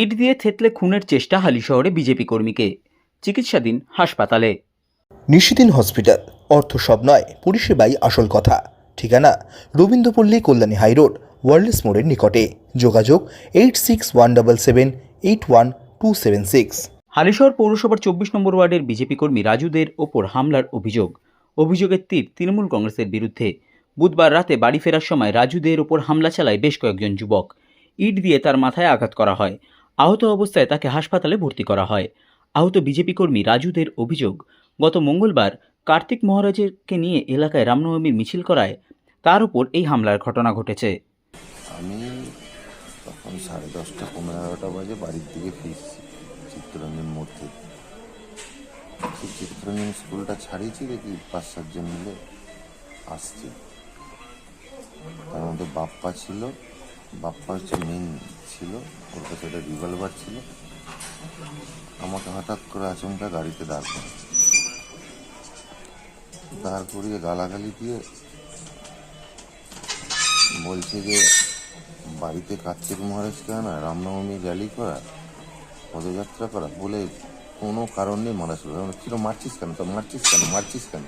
ইট দিয়ে থেতলে খুনের চেষ্টা হালিশহরে বিজেপি কর্মীকে। চিকিৎসাধীন হাসপাতালে। নিশিদিন হসপিটাল অর্থ সব নয় পরিষেবাই আসল কথা। ঠিকানা রবীন্দ্রপল্লী কল্যাণী হাইরোড ওয়ার্ল্ডস মোড়ের নিকটে। যোগাযোগ eight six one double seven eight one two seven six. Halisahar পৌরসভার চব্বিশ নম্বর ওয়ার্ডের বিজেপি কর্মী রাজুদের ওপর হামলার অভিযোগ। অভিযোগের তীর তৃণমূল কংগ্রেসের বিরুদ্ধে। বুধবার রাতে বাড়ি ফেরার সময় রাজুদের ওপর হামলা চালায় বেশ কয়েকজন যুবক। ইট দিয়ে তার মাথায় আঘাত করা হয়। আহত অবস্থায় তাকে হাসপাতালে ভর্তি করা হয়। আহত বিজেপি কর্মী রাজুদের অভিযোগ, গত মঙ্গলবার কার্তিক মহারাজকে নিয়ে এলাকায় রামনবমীর মিছিল করায় তার উপর এই হামলার ঘটনা ঘটেছে। আমি তখন সাড়ে দশটা, পনেরো, এগারোটা বাজে বাড়ির দিকে ফিরছি, চিত্তরঞ্জন মোড় থেকে। স্কুলটা ছাড়িয়েছি দেখি পাঁচ, সাতজন মিলে আসছে। তার মধ্যে বাপ্পা ছিল বাপ্পা হচ্ছে মেন ছিল ওর কাছে একটা রিভলভার ছিল, আমাকে হঠাৎ করে আচমকা গাড়িতে দাঁড় করে দাঁড় করিয়ে গালাগালি দিয়ে বলছে যে, বাড়িতে কার্তিক মহারাজকে আনা রামনবমী র্যালি করা, পদযাত্রা করা বলে কোনো কারণ নেই মারা শুরু করে ছিল মারছিস কেন? তো মারছিস কেন? মারছিস কেন?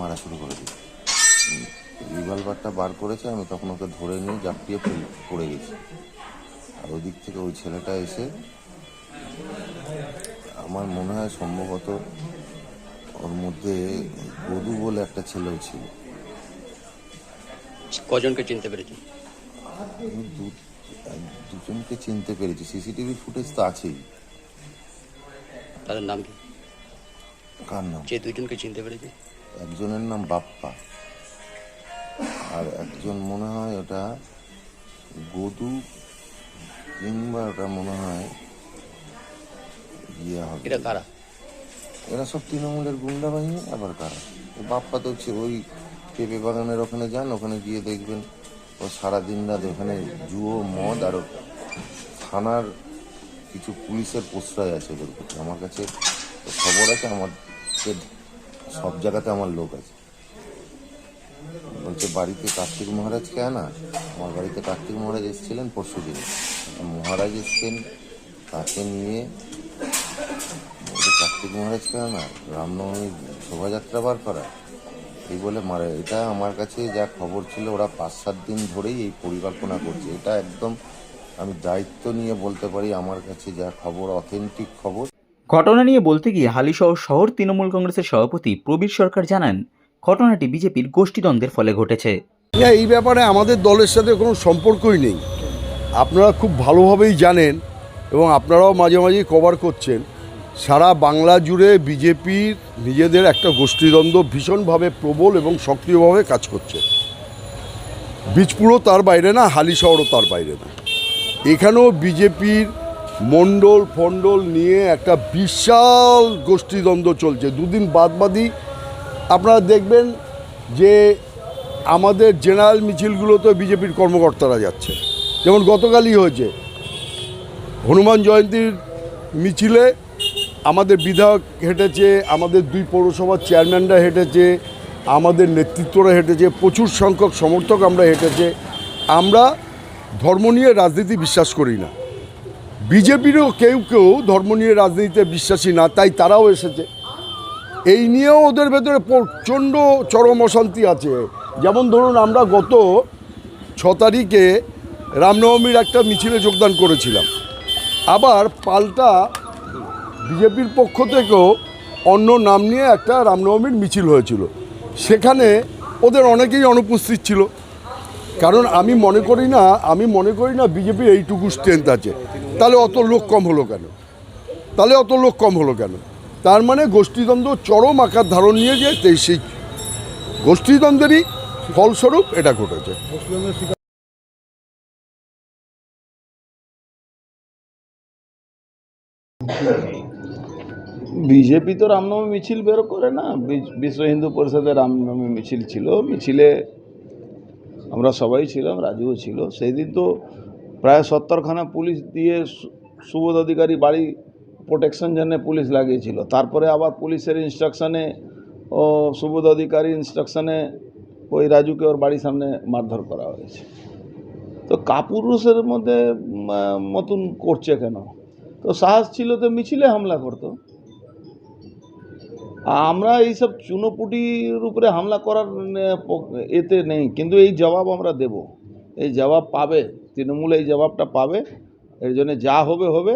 মারা শুরু করে দিই রিভলভারটা বার করেছে আমি তখন ওকে ধরে নিয়ে জাপিয়ে ফেল- পড়ে গেছি। আর ওই দিক থেকে ওই ছেলেটা এসে আমার মনে হয় সম্ভবত ওর মধ্যে গদু বলে একটা ছেলেও ছিল। কজনকে চিনতে পেরেছি? দুজনকে চিনতে পেরেছি। সিসিটিভি ফুটেজ তো আছেই। তাদের নাম কি? কার নাম? যে দুইজনকে চিনতে পেরেছি? একজনের নাম বাপ্পা। আর একজন মনে হয় ওটা গদু কিংবা ওটা মনে হয় ইয়ে হবে। এটা কারা? এরা সব তৃণমূলের গুন্ডা বাহিনী আবার কারা? বাপ্পা তো হচ্ছে ওই পেঁপে বাগানের ওখানে যান ওখানে গিয়ে দেখবেন ও সারাদিন রাত ওখানে জুয়ো মদ আর থানার কিছু পুলিশের প্রশ্রয় আছে ওদের আমার কাছে খবর আছে আমার সব জায়গাতে আমার লোক আছে। বলছে, বাড়িতে কার্তিক মহারাজকে আনা? আমার বাড়িতে কার্তিক মহারাজ এসেছিলেন পরশু দিন। মহারাজ এসছেন, তাকে নিয়ে কার্তিক মহারাজকে আনা? রামনবমী শোভাযাত্রা বার করা। এই বলে মারে, এটা আমার কাছে যা খবর ছিল, ওরা পাঁচ সাত দিন ধরেই এই পরিকল্পনা করছে। এটা একদম আমি দায়িত্ব নিয়ে বলতে পারি, আমার কাছে যা খবর, অথেন্টিক খবর। ঘটনা নিয়ে বলতে গিয়ে হালিশহর শহর তৃণমূল কংগ্রেসের সভাপতি প্রবীর সরকার জানান ঘটনাটি বিজেপির গোষ্ঠীদ্বন্দ্বের ফলে ঘটেছে। এই ব্যাপারে আমাদের দলের সাথে কোনো সম্পর্কই নেই। আপনারা খুব ভালোভাবেই জানেন এবং আপনারাও মাঝে মাঝে কভার করছেন। সারা বাংলা জুড়ে বিজেপির নিজেদের একটা গোষ্ঠীদ্বন্দ্ব ভীষণভাবে প্রবল এবং সক্রিয়ভাবে কাজ করছে। বীজপুরও তার বাইরে না, হালি শহরও তার বাইরে না। এখানেও বিজেপির মণ্ডল ফণ্ডল নিয়ে একটা বিশাল গোষ্ঠীদ্বন্দ্ব চলছে। দুদিন বাদবাদই আপনারা দেখবেন যে আমাদের জেনারেল মিছিলগুলোতে বিজেপির কর্মকর্তারা যাচ্ছে। যেমন গতকালই হয়েছে। হনুমান জয়ন্তীর মিছিলে আমাদের বিধায়ক হেঁটেছে, আমাদের দুই পৌরসভার চেয়ারম্যানরা হেঁটেছে, আমাদের নেতৃত্বরা হেঁটেছে, প্রচুর সংখ্যক সমর্থক আমরা হেঁটেছে। আমরা ধর্ম নিয়ে রাজনীতি বিশ্বাস করি না। বিজেপিরও কেউ কেউ ধর্ম নিয়ে রাজনীতিতে বিশ্বাসী না, তাই তারাও এসেছে। এই নিয়েও ওদের ভেতরে প্রচণ্ড চরম অশান্তি আছে। যেমন ধরুন আমরা গত ছ তারিখে রামনবমীর একটা মিছিলে যোগদান করেছিলাম। আবার পাল্টা বিজেপির পক্ষ থেকেও অন্য নাম নিয়ে একটা রামনবমীর মিছিল হয়েছিল। সেখানে ওদের অনেকেই অনুপস্থিত ছিল। কারণ আমি মনে করি না, আমি মনে করি না বিজেপির এইটুকু স্ট্রেংথ আছে। তাহলে অত লোক কম হলো কেন? তাহলে অত লোক কম হলো কেন? তার মানে গোষ্ঠীদ্বন্দ্ব চরম আকার ধারণ নিয়ে তাই সেই গোষ্ঠীদ্বন্দ্বেরই ফলস্বরূপ এটা ঘটেছে। বিজেপি তো রামনবমী মিছিল বের করে না। বিশ্ব হিন্দু পরিষদের রামনবমী মিছিল ছিল। মিছিলে আমরা সবাই ছিলাম, রাজুও ছিল। সেই দিন তো প্রায় সত্তরখানা পুলিশ দিয়ে সুবোধ অধিকারী বাড়ি প্রোটেকশন জন্য পুলিশ লাগিয়েছিল। তারপরে আবার পুলিশের ইনস্ট্রাকশনে ও সুবোধ অধিকারী ইনস্ট্রাকশনে ওই রাজুকে ওর বাড়ির সামনে মারধর করা হয়েছে। তো কাপুরুষের মধ্যে মতন করছে কেন? তো সাহস ছিল তো মিছিলে হামলা করতো। আমরা এইসব চুনোপুটির উপরে হামলা করার এতে নেই, কিন্তু এই জবাব আমরা দেব। এই জবাব পাবে, তৃণমূল এই জবাবটা পাবে। এর জন্য যা হবে হবে।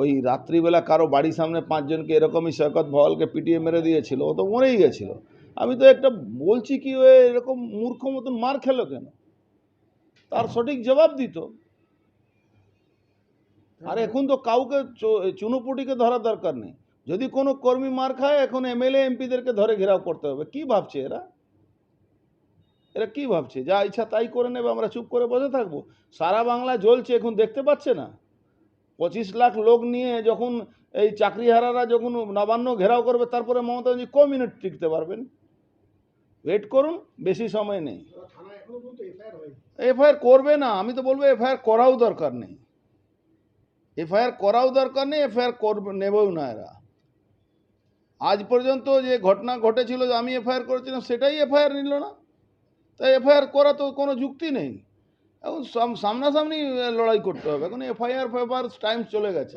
ওই রাত্রিবেলা কারও বাড়ির সামনে পাঁচজনকে এরকমই সৈকত ভওয়ালকে পিটিয়ে মেরে দিয়েছিল, ও তো মরেই গেছিল। আমি তো একটা বলছি কি ও এরকম মূর্খ মতন মার খেলো কেন? তার সঠিক জবাব দিত। আর এখন তো কাউকে চুনোপুটিকে ধরার দরকার নেই। যদি কোনো কর্মী মার খায়, এখন এমএলএ, এমপিদেরকে ধরে ঘেরাও করতে হবে। কি ভাবছে এরা? এরা কি ভাবছে? যা ইচ্ছা তাই করে নেবে, আমরা চুপ করে বসে থাকব। সারা বাংলা জ্বলছে, এখন দেখতে পাচ্ছে না? পঁচিশ লাখ লোক নিয়ে যখন এই চাকরিহারারা যখন নবান্ন ঘেরাও করবে, তারপরে মমতা ক মিনিট টিকতে পারবেন? ওয়েট করুন, বেশি সময় নেই। এফআইআর করবে না, আমি তো বলব এফআইআর করাও দরকার নেই। এফআইআর করাও দরকার নেই এফআইআর করবে, নেবেও না এরা। আজ পর্যন্ত যে ঘটনা ঘটেছিল যে আমি এফআইআর করেছিলাম, সেটাই এফআইআর নিল না। তাই এফআইআর করা তো কোনো যুক্তি নেই। এখন সামনাসামনি লড়াই করতে হবে। এখন এফআইআর ফেফআইআর টাইম চলে গেছে।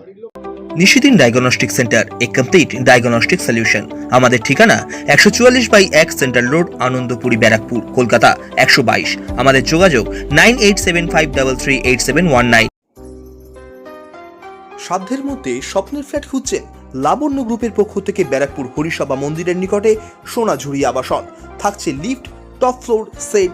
Nishidin diagnostic centre a complete diagnostic solution আমাদের ঠিকানা একশো চুয়াল্লিশ বাই এক সেন্ট্রাল রোড আনন্দপুরি ব্যারাকপুর কলকাতা একশো বাইশ। আমাদের যোগাযোগ nine eight seven five double three eight seven one nine. সাধ্যের মধ্যে স্বপ্নের ফ্ল্যাট খুঁজছেন লাবণ্য গ্রুপের পক্ষ থেকে ব্যারাকপুর হরিসভা মন্দিরের নিকটে সোনাঝুরি আবাসন। থাকছে lift top floor set